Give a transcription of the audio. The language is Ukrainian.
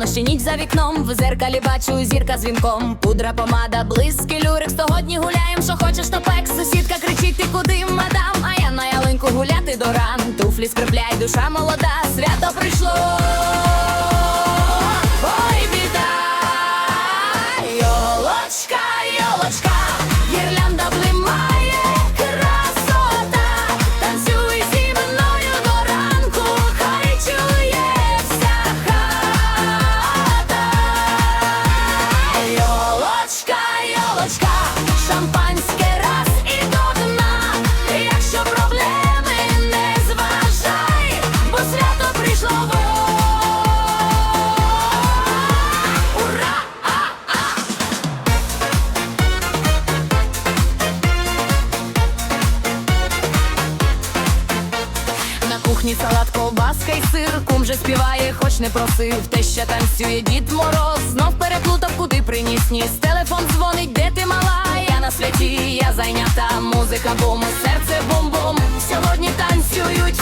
Рано, ніч за вікном. В зеркалі бачу зірка з вінком. Пудра, помада, близький люрик. Сьогодні гуляєм, що хочеш, то пек. Сусідка кричить, ти куди, мадам? А я на ялинку гуляти до ран. Туфлі скрипляй, душа молода, кухні салат, ковбаска й сир, кум же співає, хоч не просив. Те ще танцює дід мороз, знов переплутав, куди приніс ніс. Телефон дзвонить, де ти мала? Я на святі, я зайнята, музика бум, серце бум-бум. Сьогодні танцюють